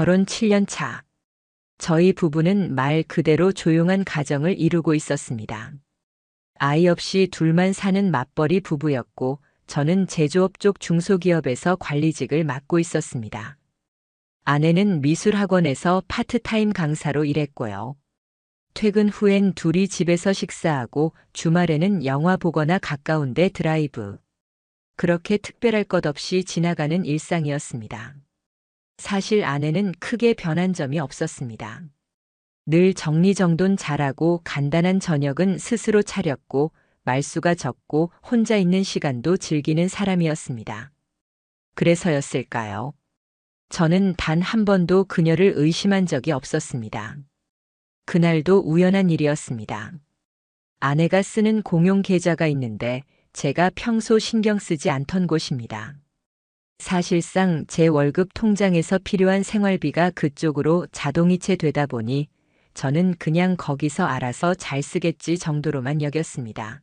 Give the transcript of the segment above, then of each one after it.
결혼 7년 차. 저희 부부는 말 그대로 조용한 가정을 이루고 있었습니다. 아이 없이 둘만 사는 맞벌이 부부였고 저는 제조업 쪽 중소기업에서 관리직을 맡고 있었습니다. 아내는 미술학원에서 파트타임 강사로 일했고요. 퇴근 후엔 둘이 집에서 식사하고 주말에는 영화 보거나 가까운데 드라이브. 그렇게 특별할 것 없이 지나가는 일상이었습니다. 사실 아내는 크게 변한 점이 없었습니다. 늘 정리정돈 잘하고 간단한 저녁은 스스로 차렸고 말수가 적고 혼자 있는 시간도 즐기는 사람이었습니다. 그래서였을까요? 저는 단 한 번도 그녀를 의심한 적이 없었습니다. 그날도 우연한 일이었습니다. 아내가 쓰는 공용 계좌가 있는데 제가 평소 신경 쓰지 않던 곳입니다. 사실상 제 월급 통장에서 필요한 생활비가 그쪽으로 자동이체 되다 보니 저는 그냥 거기서 알아서 잘 쓰겠지 정도로만 여겼습니다.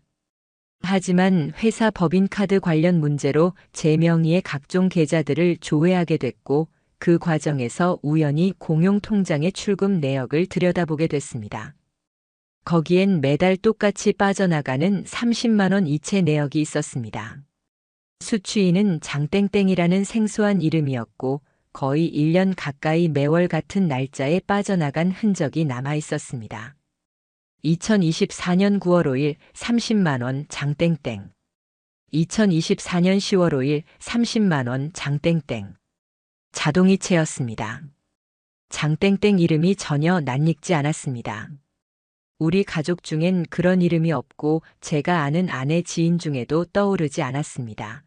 하지만 회사 법인카드 관련 문제로 제 명의의 각종 계좌들을 조회하게 됐고 그 과정에서 우연히 공용 통장의 출금 내역을 들여다보게 됐습니다. 거기엔 매달 똑같이 빠져나가는 30만원 이체 내역이 있었습니다. 수취인은 장땡땡이라는 생소한 이름이었고 거의 1년 가까이 매월 같은 날짜에 빠져나간 흔적이 남아 있었습니다. 2024년 9월 5일 30만원 장땡땡. 2024년 10월 5일 30만원 장땡땡. 자동이체였습니다. 장땡땡 이름이 전혀 낯익지 않았습니다. 우리 가족 중엔 그런 이름이 없고 제가 아는 아내 지인 중에도 떠오르지 않았습니다.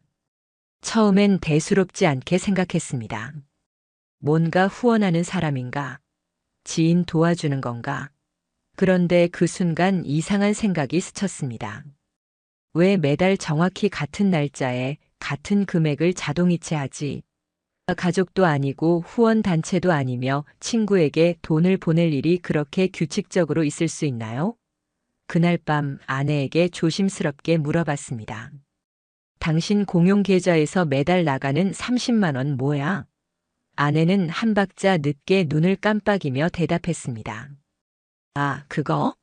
처음엔 대수롭지 않게 생각했습니다. 뭔가 후원하는 사람인가? 지인 도와주는 건가? 그런데 그 순간 이상한 생각이 스쳤습니다. 왜 매달 정확히 같은 날짜에 같은 금액을 자동이체하지? 가족도 아니고 후원 단체도 아니며 친구에게 돈을 보낼 일이 그렇게 규칙적으로 있을 수 있나요? 그날 밤 아내에게 조심스럽게 물어봤습니다. 당신 공용 계좌에서 매달 나가는 30만 원 뭐야? 아내는 한 박자 늦게 눈을 깜빡이며 대답했습니다. 아, 그거?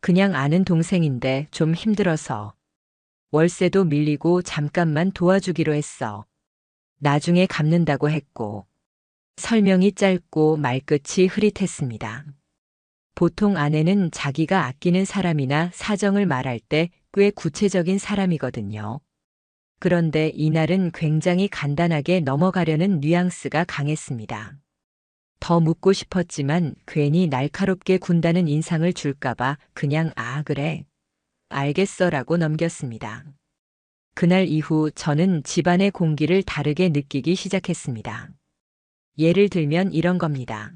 그냥 아는 동생인데 좀 힘들어서. 월세도 밀리고 잠깐만 도와주기로 했어. 나중에 갚는다고 했고. 설명이 짧고 말끝이 흐릿했습니다. 보통 아내는 자기가 아끼는 사람이나 사정을 말할 때 꽤 구체적인 사람이거든요. 그런데 이날은 굉장히 간단하게 넘어가려는 뉘앙스가 강했습니다. 더 묻고 싶었지만 괜히 날카롭게 군다는 인상을 줄까봐 그냥 아, 그래. 알겠어 라고 넘겼습니다. 그날 이후 저는 집안의 공기를 다르게 느끼기 시작했습니다. 예를 들면 이런 겁니다.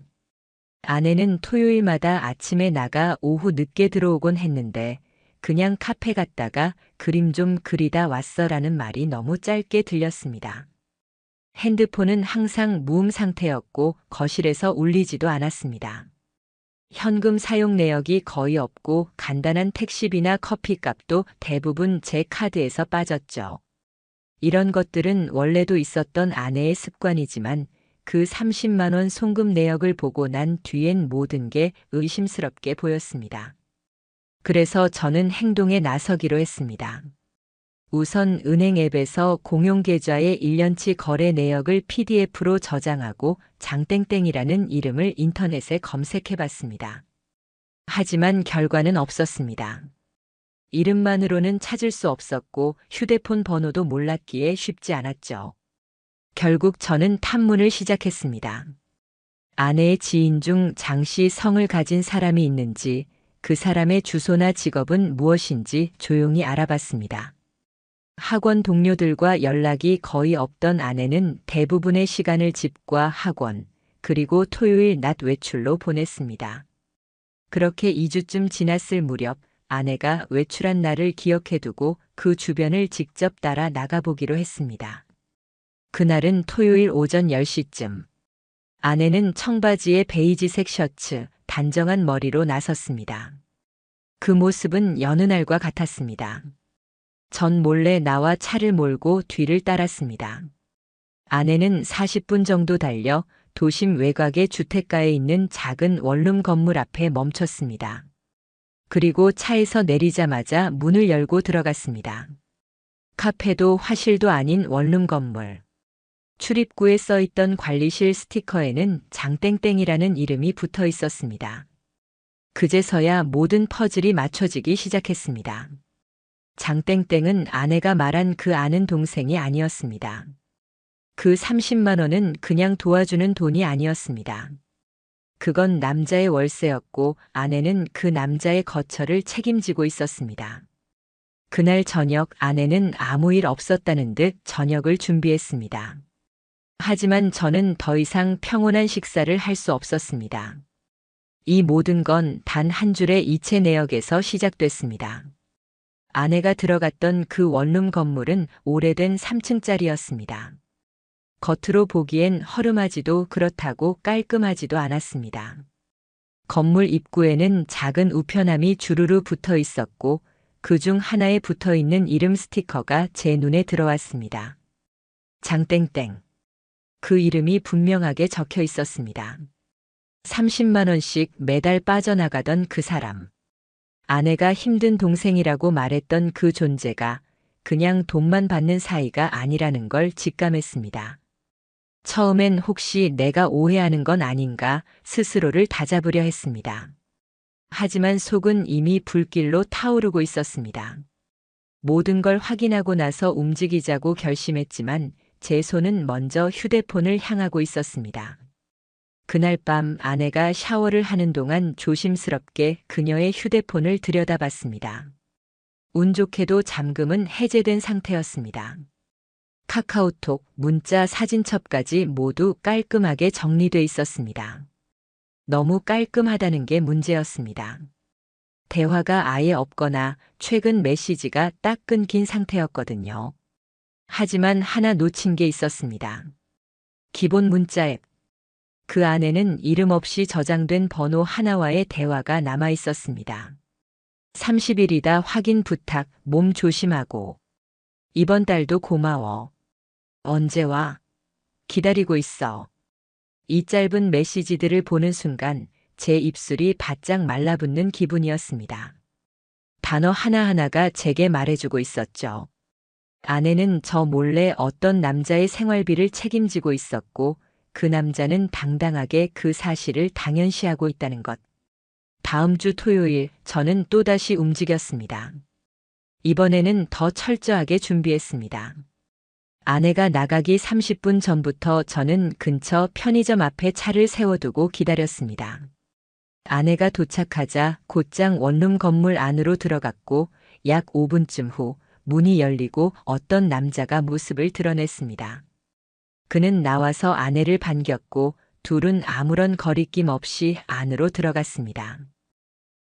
아내는 토요일마다 아침에 나가 오후 늦게 들어오곤 했는데 그냥 카페 갔다가 그림 좀 그리다 왔어라는 말이 너무 짧게 들렸습니다. 핸드폰은 항상 무음 상태였고 거실에서 울리지도 않았습니다. 현금 사용 내역이 거의 없고 간단한 택시비나 커피값도 대부분 제 카드에서 빠졌죠. 이런 것들은 원래도 있었던 아내의 습관이지만 그 30만원 송금 내역을 보고 난 뒤엔 모든 게 의심스럽게 보였습니다. 그래서 저는 행동에 나서기로 했습니다. 우선 은행 앱에서 공용 계좌의 1년치 거래 내역을 PDF로 저장하고 장땡땡이라는 이름을 인터넷에 검색해 봤습니다. 하지만 결과는 없었습니다. 이름만으로는 찾을 수 없었고 휴대폰 번호도 몰랐기에 쉽지 않았죠. 결국 저는 탐문을 시작했습니다. 아내의 지인 중 장씨 성을 가진 사람이 있는지 그 사람의 주소나 직업은 무엇인지 조용히 알아봤습니다. 학원 동료들과 연락이 거의 없던 아내는 대부분의 시간을 집과 학원, 그리고 토요일 낮 외출로 보냈습니다. 그렇게 2주쯤 지났을 무렵 아내가 외출한 날을 기억해두고 그 주변을 직접 따라 나가보기로 했습니다. 그날은 토요일 오전 10시쯤. 아내는 청바지에 베이지색 셔츠, 단정한 머리로 나섰습니다. 그 모습은 여느 날과 같았습니다. 전 몰래 나와 차를 몰고 뒤를 따랐습니다. 아내는 40분 정도 달려 도심 외곽의 주택가에 있는 작은 원룸 건물 앞에 멈췄습니다. 그리고 차에서 내리자마자 문을 열고 들어갔습니다. 카페도 화실도 아닌 원룸 건물. 출입구에 써 있던 관리실 스티커에는 장땡땡이라는 이름이 붙어 있었습니다. 그제서야 모든 퍼즐이 맞춰지기 시작했습니다. 장땡땡은 아내가 말한 그 아는 동생이 아니었습니다. 그 30만 원은 그냥 도와주는 돈이 아니었습니다. 그건 남자의 월세였고 아내는 그 남자의 거처를 책임지고 있었습니다. 그날 저녁 아내는 아무 일 없었다는 듯 저녁을 준비했습니다. 하지만 저는 더 이상 평온한 식사를 할 수 없었습니다. 이 모든 건 단 한 줄의 이체 내역에서 시작됐습니다. 아내가 들어갔던 그 원룸 건물은 오래된 3층짜리였습니다. 겉으로 보기엔 허름하지도 그렇다고 깔끔하지도 않았습니다. 건물 입구에는 작은 우편함이 주르르 붙어 있었고 그 중 하나에 붙어 있는 이름 스티커가 제 눈에 들어왔습니다. 장땡땡. 그 이름이 분명하게 적혀 있었습니다. 30만원씩 매달 빠져나가던 그 사람. 아내가 힘든 동생이라고 말했던 그 존재가 그냥 돈만 받는 사이가 아니라는 걸 직감했습니다. 처음엔 혹시 내가 오해하는 건 아닌가 스스로를 다잡으려 했습니다. 하지만 속은 이미 불길로 타오르고 있었습니다. 모든 걸 확인하고 나서 움직이자고 결심했지만 제 손은 먼저 휴대폰을 향하고 있었습니다. 그날 밤 아내가 샤워를 하는 동안 조심스럽게 그녀의 휴대폰을 들여다봤습니다. 운 좋게도 잠금은 해제된 상태였습니다. 카카오톡, 문자, 사진첩까지 모두 깔끔하게 정리돼 있었습니다. 너무 깔끔하다는 게 문제였습니다. 대화가 아예 없거나 최근 메시지가 딱 끊긴 상태였거든요. 하지만 하나 놓친 게 있었습니다. 기본 문자 앱. 그 안에는 이름 없이 저장된 번호 하나와의 대화가 남아 있었습니다. 30일이다 확인 부탁, 몸 조심하고. 이번 달도 고마워. 언제 와? 기다리고 있어. 이 짧은 메시지들을 보는 순간 제 입술이 바짝 말라붙는 기분이었습니다. 단어 하나하나가 제게 말해주고 있었죠. 아내는 저 몰래 어떤 남자의 생활비를 책임지고 있었고 그 남자는 당당하게 그 사실을 당연시하고 있다는 것. 다음 주 토요일 저는 또다시 움직였습니다. 이번에는 더 철저하게 준비했습니다. 아내가 나가기 30분 전부터 저는 근처 편의점 앞에 차를 세워두고 기다렸습니다. 아내가 도착하자 곧장 원룸 건물 안으로 들어갔고 약 5분쯤 후 문이 열리고 어떤 남자가 모습을 드러냈습니다. 그는 나와서 아내를 반겼고 둘은 아무런 거리낌 없이 안으로 들어갔습니다.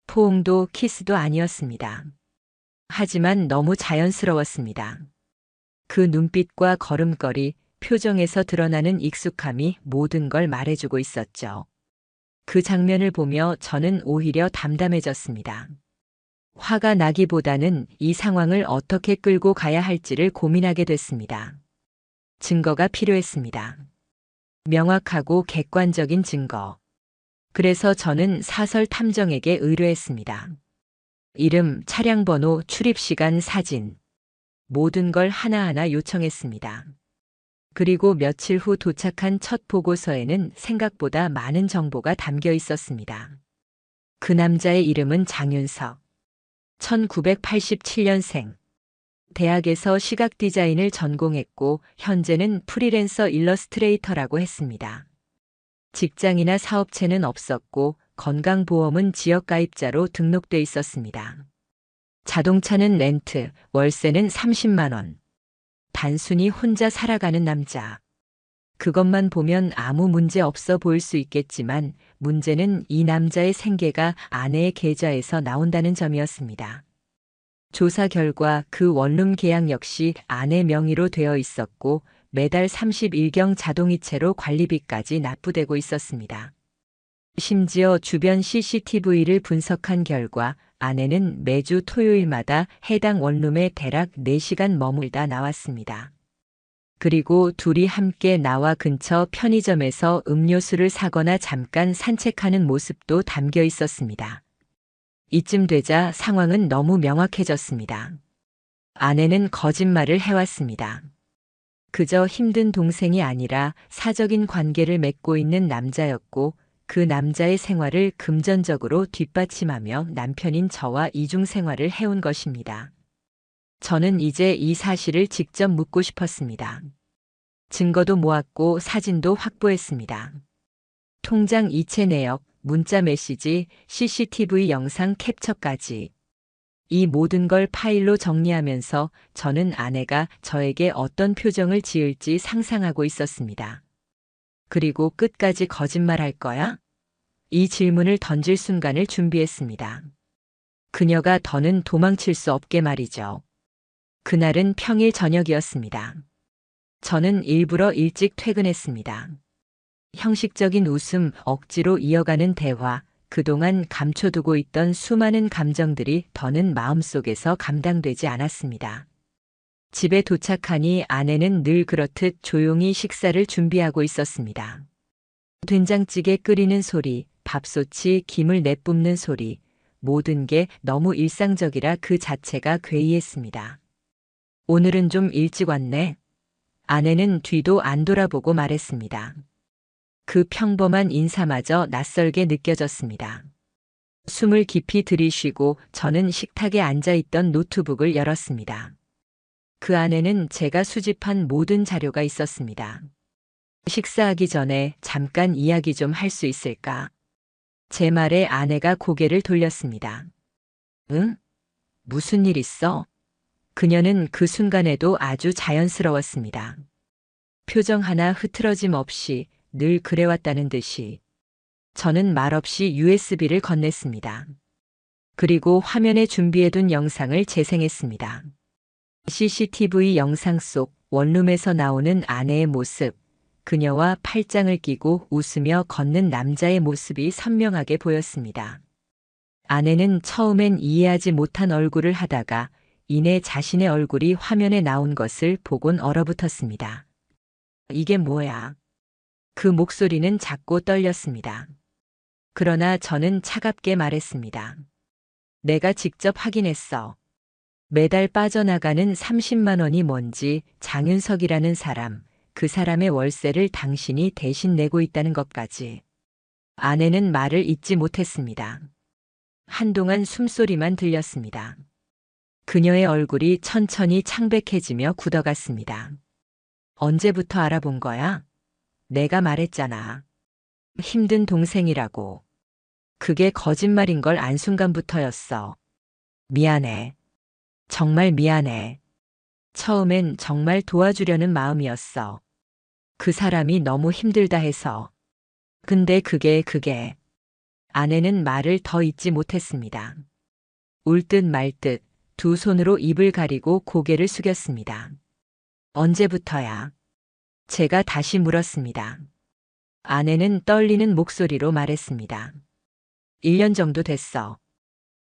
포옹도 키스도 아니었습니다. 하지만 너무 자연스러웠습니다. 그 눈빛과 걸음걸이, 표정에서 드러나는 익숙함이 모든 걸 말해주고 있었죠. 그 장면을 보며 저는 오히려 담담해졌습니다. 화가 나기보다는 이 상황을 어떻게 끌고 가야 할지를 고민하게 됐습니다. 증거가 필요했습니다. 명확하고 객관적인 증거. 그래서 저는 사설 탐정에게 의뢰했습니다. 이름, 차량 번호, 출입 시간, 사진. 모든 걸 하나하나 요청했습니다. 그리고 며칠 후 도착한 첫 보고서에는 생각보다 많은 정보가 담겨 있었습니다. 그 남자의 이름은 장윤석. 1987년생. 대학에서 시각 디자인을 전공했고 현재는 프리랜서 일러스트레이터라고 했습니다. 직장이나 사업체는 없었고 건강보험은 지역가입자로 등록돼 있었습니다. 자동차는 렌트, 월세는 30만 원. 단순히 혼자 살아가는 남자. 그것만 보면 아무 문제 없어 보일 수 있겠지만 문제는 이 남자의 생계가 아내의 계좌에서 나온다는 점이었습니다. 조사 결과 그 원룸 계약 역시 아내 명의로 되어 있었고 매달 31경 자동이체로 관리비까지 납부되고 있었습니다. 심지어 주변 CCTV를 분석한 결과 아내는 매주 토요일마다 해당 원룸에 대략 4시간 머물다 나왔습니다. 그리고 둘이 함께 나와 근처 편의점에서 음료수를 사거나 잠깐 산책하는 모습도 담겨 있었습니다. 이쯤 되자 상황은 너무 명확해졌습니다. 아내는 거짓말을 해왔습니다. 그저 힘든 동생이 아니라 사적인 관계를 맺고 있는 남자였고 그 남자의 생활을 금전적으로 뒷받침하며 남편인 저와 이중 생활을 해온 것입니다. 저는 이제 이 사실을 직접 묻고 싶었습니다. 증거도 모았고 사진도 확보했습니다. 통장 이체 내역, 문자 메시지, CCTV 영상 캡처까지. 이 모든 걸 파일로 정리하면서 저는 아내가 저에게 어떤 표정을 지을지 상상하고 있었습니다. 그리고 끝까지 거짓말 할 거야? 이 질문을 던질 순간을 준비했습니다. 그녀가 더는 도망칠 수 없게 말이죠. 그날은 평일 저녁이었습니다. 저는 일부러 일찍 퇴근했습니다. 형식적인 웃음, 억지로 이어가는 대화, 그동안 감춰두고 있던 수많은 감정들이 더는 마음속에서 감당되지 않았습니다. 집에 도착하니 아내는 늘 그렇듯 조용히 식사를 준비하고 있었습니다. 된장찌개 끓이는 소리, 밥솥이 김을 내뿜는 소리, 모든 게 너무 일상적이라 그 자체가 괴이했습니다. 오늘은 좀 일찍 왔네. 아내는 뒤도 안 돌아보고 말했습니다. 그 평범한 인사마저 낯설게 느껴졌습니다. 숨을 깊이 들이쉬고 저는 식탁에 앉아 있던 노트북을 열었습니다. 그 안에는 제가 수집한 모든 자료가 있었습니다. 식사하기 전에 잠깐 이야기 좀 할 수 있을까? 제 말에 아내가 고개를 돌렸습니다. 응? 무슨 일 있어? 그녀는 그 순간에도 아주 자연스러웠습니다. 표정 하나 흐트러짐 없이 늘 그래왔다는 듯이 저는 말없이 USB를 건넸습니다. 그리고 화면에 준비해둔 영상을 재생했습니다. CCTV 영상 속 원룸에서 나오는 아내의 모습, 그녀와 팔짱을 끼고 웃으며 걷는 남자의 모습이 선명하게 보였습니다. 아내는 처음엔 이해하지 못한 얼굴을 하다가 이내 자신의 얼굴이 화면에 나온 것을 보곤 얼어붙었습니다. 이게 뭐야? 그 목소리는 작고 떨렸습니다. 그러나 저는 차갑게 말했습니다. 내가 직접 확인했어. 매달 빠져나가는 30만 원이 뭔지 장윤석이라는 사람, 그 사람의 월세를 당신이 대신 내고 있다는 것까지. 아내는 말을 잇지 못했습니다. 한동안 숨소리만 들렸습니다. 그녀의 얼굴이 천천히 창백해지며 굳어갔습니다. 언제부터 알아본 거야? 내가 말했잖아. 힘든 동생이라고. 그게 거짓말인 걸 안 순간부터였어. 미안해. 정말 미안해. 처음엔 정말 도와주려는 마음이었어. 그 사람이 너무 힘들다 해서. 근데 그게 그게. 아내는 말을 더 잊지 못했습니다. 울 듯 말 듯 두 손으로 입을 가리고 고개를 숙였습니다. 언제부터야? 제가 다시 물었습니다. 아내는 떨리는 목소리로 말했습니다. 1년 정도 됐어.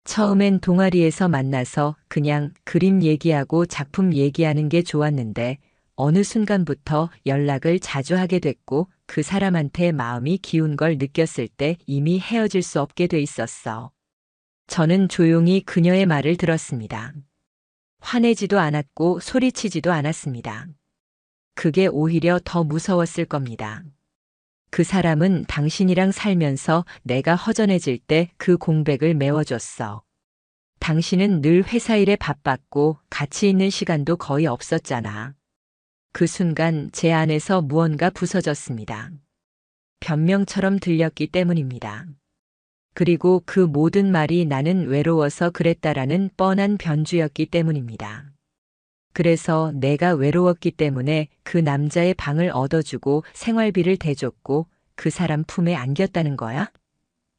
처음엔 동아리에서 만나서 그냥 그림 얘기하고 작품 얘기하는 게 좋았는데 어느 순간부터 연락을 자주 하게 됐고 그 사람한테 마음이 기운 걸 느꼈을 때 이미 헤어질 수 없게 돼 있었어. 저는 조용히 그녀의 말을 들었습니다. 화내지도 않았고 소리치지도 않았습니다. 그게 오히려 더 무서웠을 겁니다. 그 사람은 당신이랑 살면서 내가 허전해질 때 그 공백을 메워줬어. 당신은 늘 회사 일에 바빴고 같이 있는 시간도 거의 없었잖아. 그 순간 제 안에서 무언가 부서졌습니다. 변명처럼 들렸기 때문입니다. 그리고 그 모든 말이 나는 외로워서 그랬다라는 뻔한 변주였기 때문입니다. 그래서 내가 외로웠기 때문에 그 남자의 방을 얻어주고 생활비를 대줬고 그 사람 품에 안겼다는 거야?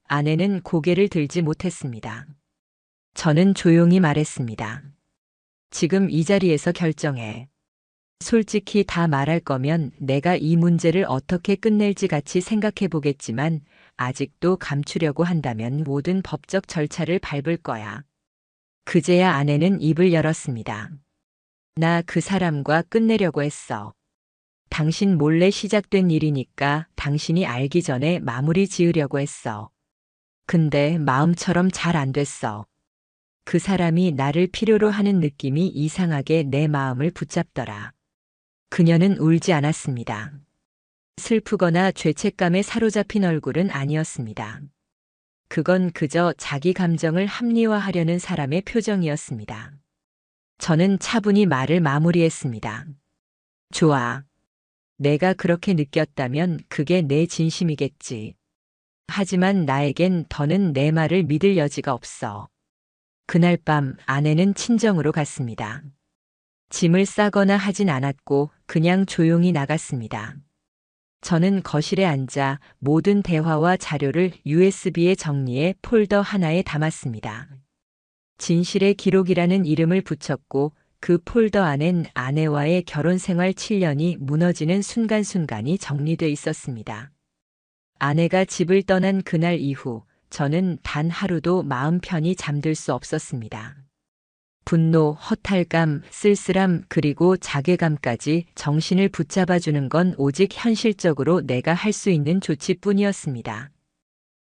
아내는 고개를 들지 못했습니다. 저는 조용히 말했습니다. 지금 이 자리에서 결정해. 솔직히 다 말할 거면 내가 이 문제를 어떻게 끝낼지 같이 생각해 보겠지만 아직도 감추려고 한다면 모든 법적 절차를 밟을 거야. 그제야 아내는 입을 열었습니다. 나 그 사람과 끝내려고 했어. 당신 몰래 시작된 일이니까 당신이 알기 전에 마무리 지으려고 했어. 근데 마음처럼 잘 안 됐어. 그 사람이 나를 필요로 하는 느낌이 이상하게 내 마음을 붙잡더라. 그녀는 울지 않았습니다. 슬프거나 죄책감에 사로잡힌 얼굴은 아니었습니다. 그건 그저 자기 감정을 합리화하려는 사람의 표정이었습니다. 저는 차분히 말을 마무리했습니다. 좋아. 내가 그렇게 느꼈다면 그게 내 진심이겠지. 하지만 나에겐 더는 내 말을 믿을 여지가 없어. 그날 밤 아내는 친정으로 갔습니다. 짐을 싸거나 하진 않았고 그냥 조용히 나갔습니다. 저는 거실에 앉아 모든 대화와 자료를 USB에 정리해 폴더 하나에 담았습니다. 진실의 기록이라는 이름을 붙였고 그 폴더 안엔 아내와의 결혼 생활 7년이 무너지는 순간순간이 정리돼 있었습니다. 아내가 집을 떠난 그날 이후 저는 단 하루도 마음 편히 잠들 수 없었습니다. 분노, 허탈감, 쓸쓸함, 그리고 자괴감까지 정신을 붙잡아주는 건 오직 현실적으로 내가 할 수 있는 조치뿐이었습니다.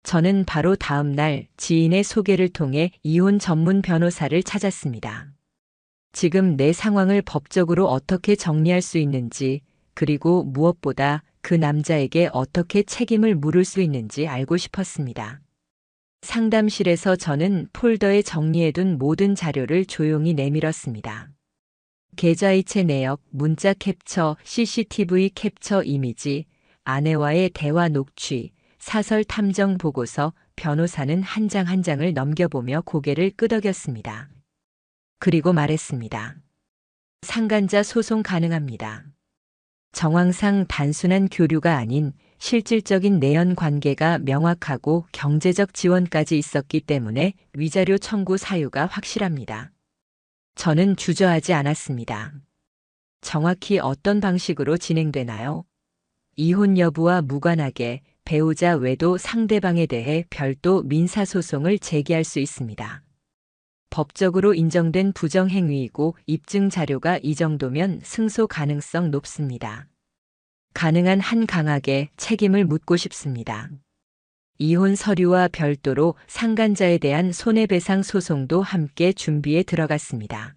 저는 바로 다음 날 지인의 소개를 통해 이혼 전문 변호사를 찾았습니다. 지금 내 상황을 법적으로 어떻게 정리할 수 있는지, 그리고 무엇보다 그 남자에게 어떻게 책임을 물을 수 있는지 알고 싶었습니다. 상담실에서 저는 폴더에 정리해둔 모든 자료를 조용히 내밀었습니다. 계좌이체 내역, 문자 캡처, CCTV 캡처 이미지, 아내와의 대화 녹취, 사설 탐정 보고서, 변호사는 한 장 한 장을 넘겨보며 고개를 끄덕였습니다. 그리고 말했습니다. 상간자 소송 가능합니다. 정황상 단순한 교류가 아닌 실질적인 내연 관계가 명확하고 경제적 지원까지 있었기 때문에 위자료 청구 사유가 확실합니다. 저는 주저하지 않았습니다. 정확히 어떤 방식으로 진행되나요? 이혼 여부와 무관하게 배우자 외도 상대방에 대해 별도 민사소송을 제기할 수 있습니다. 법적으로 인정된 부정행위이고 입증 자료가 이 정도면 승소 가능성 높습니다. 가능한 한 강하게 책임을 묻고 싶습니다. 이혼 서류와 별도로 상간자에 대한 손해배상 소송도 함께 준비에 들어갔습니다.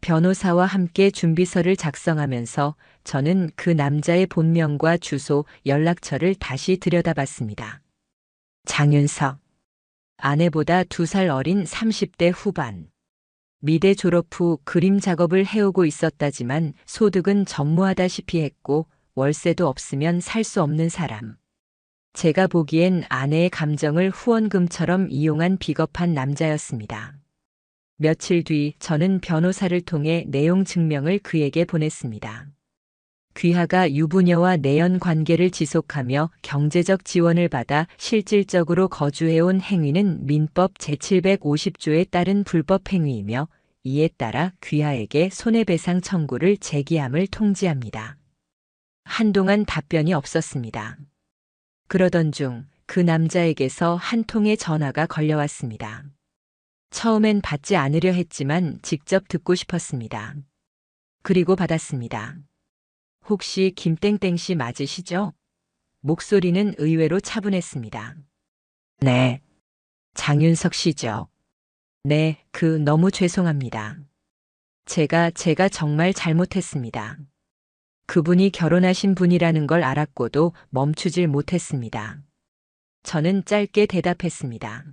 변호사와 함께 준비서를 작성하면서 저는 그 남자의 본명과 주소, 연락처를 다시 들여다봤습니다. 장윤석. 아내보다 두 살 어린 30대 후반. 미대 졸업 후 그림 작업을 해오고 있었다지만 소득은 전무하다시피 했고 월세도 없으면 살 수 없는 사람. 제가 보기엔 아내의 감정을 후원금처럼 이용한 비겁한 남자였습니다. 며칠 뒤 저는 변호사를 통해 내용 증명을 그에게 보냈습니다. 귀하가 유부녀와 내연 관계를 지속하며 경제적 지원을 받아 실질적으로 거주해온 행위는 민법 제750조에 따른 불법 행위이며 이에 따라 귀하에게 손해배상 청구를 제기함을 통지합니다. 한동안 답변이 없었습니다. 그러던 중 그 남자에게서 한 통의 전화가 걸려왔습니다. 처음엔 받지 않으려 했지만 직접 듣고 싶었습니다. 그리고 받았습니다. 혹시 김땡땡 씨 맞으시죠? 목소리는 의외로 차분했습니다. 네. 장윤석 씨죠. 네, 그 너무 죄송합니다. 제가, 제가 정말 잘못했습니다. 그분이 결혼하신 분이라는 걸 알았고도 멈추질 못했습니다. 저는 짧게 대답했습니다.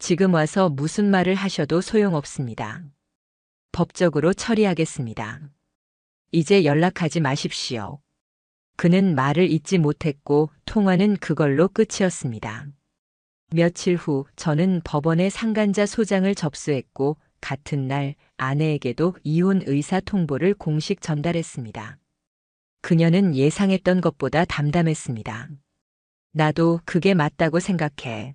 지금 와서 무슨 말을 하셔도 소용없습니다. 법적으로 처리하겠습니다. 이제 연락하지 마십시오. 그는 말을 잇지 못했고 통화는 그걸로 끝이었습니다. 며칠 후 저는 법원에 상간자 소장을 접수했고 같은 날 아내에게도 이혼 의사 통보를 공식 전달했습니다. 그녀는 예상했던 것보다 담담했습니다. 나도 그게 맞다고 생각해.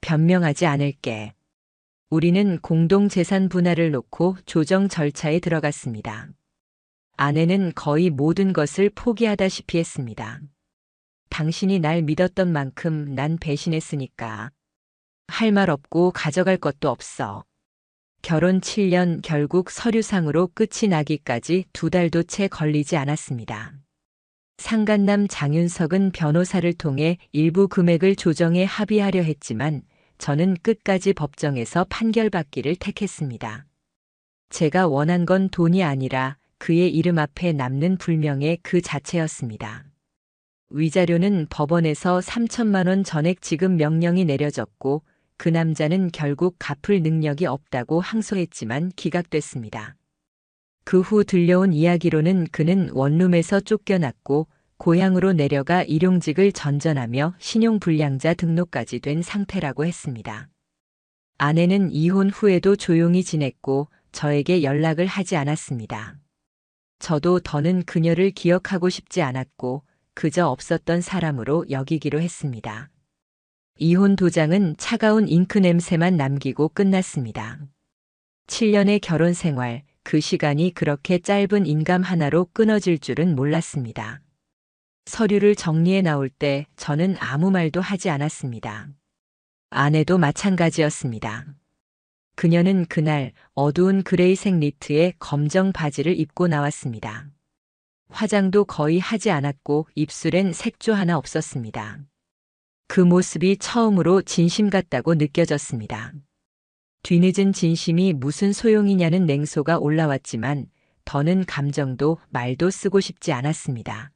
변명하지 않을게. 우리는 공동 재산 분할을 놓고 조정 절차에 들어갔습니다. 아내는 거의 모든 것을 포기하다시피 했습니다. 당신이 날 믿었던 만큼 난 배신했으니까. 할 말 없고 가져갈 것도 없어. 결혼 7년 결국 서류상으로 끝이 나기까지 두 달도 채 걸리지 않았습니다. 상간남 장윤석은 변호사를 통해 일부 금액을 조정해 합의하려 했지만 저는 끝까지 법정에서 판결받기를 택했습니다. 제가 원한 건 돈이 아니라 그의 이름 앞에 남는 불명예 그 자체였습니다. 위자료는 법원에서 3천만 원 전액 지급 명령이 내려졌고 그 남자는 결국 갚을 능력이 없다고 항소했지만 기각됐습니다. 그 후 들려온 이야기로는 그는 원룸에서 쫓겨났고 고향으로 내려가 일용직을 전전하며 신용불량자 등록까지 된 상태라고 했습니다. 아내는 이혼 후에도 조용히 지냈고 저에게 연락을 하지 않았습니다. 저도 더는 그녀를 기억하고 싶지 않았고 그저 없었던 사람으로 여기기로 했습니다. 이혼 도장은 차가운 잉크 냄새만 남기고 끝났습니다. 7년의 결혼 생활, 그 시간이 그렇게 짧은 인감 하나로 끊어질 줄은 몰랐습니다. 서류를 정리해 나올 때 저는 아무 말도 하지 않았습니다. 아내도 마찬가지였습니다. 그녀는 그날 어두운 그레이색 니트에 검정 바지를 입고 나왔습니다. 화장도 거의 하지 않았고 입술엔 색조 하나 없었습니다. 그 모습이 처음으로 진심 같다고 느껴졌습니다. 뒤늦은 진심이 무슨 소용이냐는 냉소가 올라왔지만 더는 감정도 말도 쓰고 싶지 않았습니다.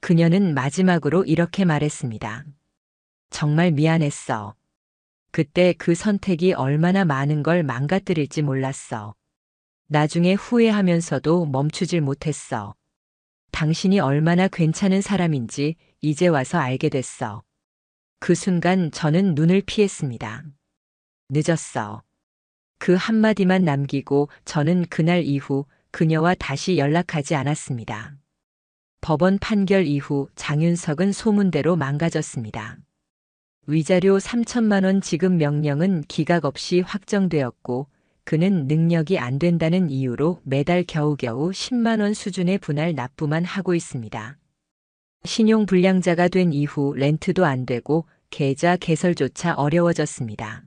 그녀는 마지막으로 이렇게 말했습니다. 정말 미안했어. 그때 그 선택이 얼마나 많은 걸 망가뜨릴지 몰랐어. 나중에 후회하면서도 멈추질 못했어. 당신이 얼마나 괜찮은 사람인지 이제 와서 알게 됐어. 그 순간 저는 눈을 피했습니다. 늦었어. 그 한마디만 남기고 저는 그날 이후 그녀와 다시 연락하지 않았습니다. 법원 판결 이후 장윤석은 소문대로 망가졌습니다. 위자료 3천만 원 지급 명령은 기각 없이 확정되었고 그는 능력이 안 된다는 이유로 매달 겨우겨우 10만 원 수준의 분할 납부만 하고 있습니다. 신용 불량자가 된 이후 렌트도 안 되고 계좌 개설조차 어려워졌습니다.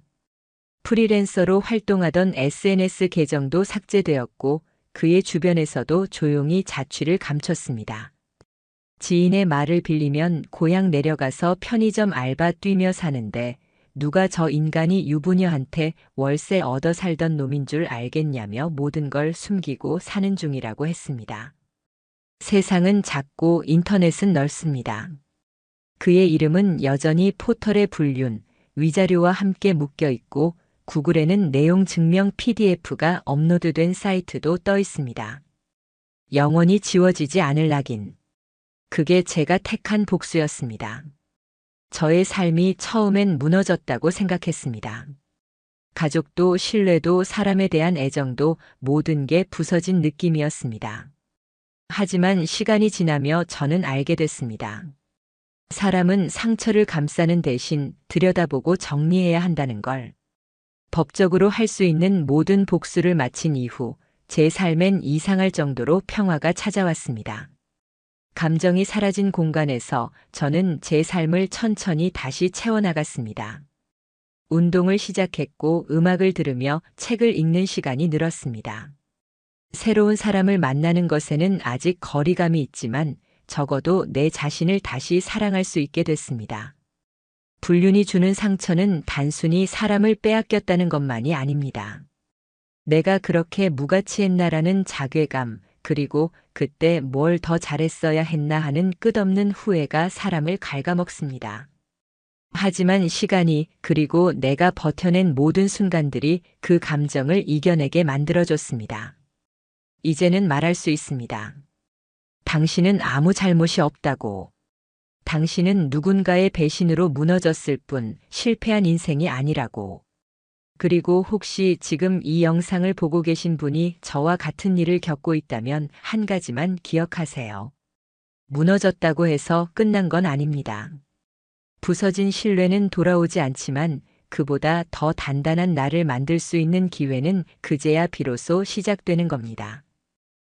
프리랜서로 활동하던 SNS 계정도 삭제되었고 그의 주변에서도 조용히 자취를 감췄습니다. 지인의 말을 빌리면 고향 내려가서 편의점 알바 뛰며 사는데 누가 저 인간이 유부녀한테 월세 얻어 살던 놈인 줄 알겠냐며 모든 걸 숨기고 사는 중이라고 했습니다. 세상은 작고 인터넷은 넓습니다. 그의 이름은 여전히 포털의 불륜, 위자료와 함께 묶여 있고 구글에는 내용 증명 PDF가 업로드된 사이트도 떠 있습니다. 영원히 지워지지 않을 낙인. 그게 제가 택한 복수였습니다. 저의 삶이 처음엔 무너졌다고 생각했습니다. 가족도 신뢰도 사람에 대한 애정도 모든 게 부서진 느낌이었습니다. 하지만 시간이 지나며 저는 알게 됐습니다. 사람은 상처를 감싸는 대신 들여다보고 정리해야 한다는 걸. 법적으로 할 수 있는 모든 복수를 마친 이후 제 삶엔 이상할 정도로 평화가 찾아왔습니다. 감정이 사라진 공간에서 저는 제 삶을 천천히 다시 채워나갔습니다. 운동을 시작했고 음악을 들으며 책을 읽는 시간이 늘었습니다. 새로운 사람을 만나는 것에는 아직 거리감이 있지만 적어도 내 자신을 다시 사랑할 수 있게 됐습니다. 불륜이 주는 상처는 단순히 사람을 빼앗겼다는 것만이 아닙니다. 내가 그렇게 무가치했나라는 자괴감, 그리고 그때 뭘 더 잘했어야 했나 하는 끝없는 후회가 사람을 갉아먹습니다. 하지만 시간이 그리고 내가 버텨낸 모든 순간들이 그 감정을 이겨내게 만들어줬습니다. 이제는 말할 수 있습니다. 당신은 아무 잘못이 없다고. 당신은 누군가의 배신으로 무너졌을 뿐 실패한 인생이 아니라고. 그리고 혹시 지금 이 영상을 보고 계신 분이 저와 같은 일을 겪고 있다면 한 가지만 기억하세요. 무너졌다고 해서 끝난 건 아닙니다. 부서진 신뢰는 돌아오지 않지만 그보다 더 단단한 나를 만들 수 있는 기회는 그제야 비로소 시작되는 겁니다.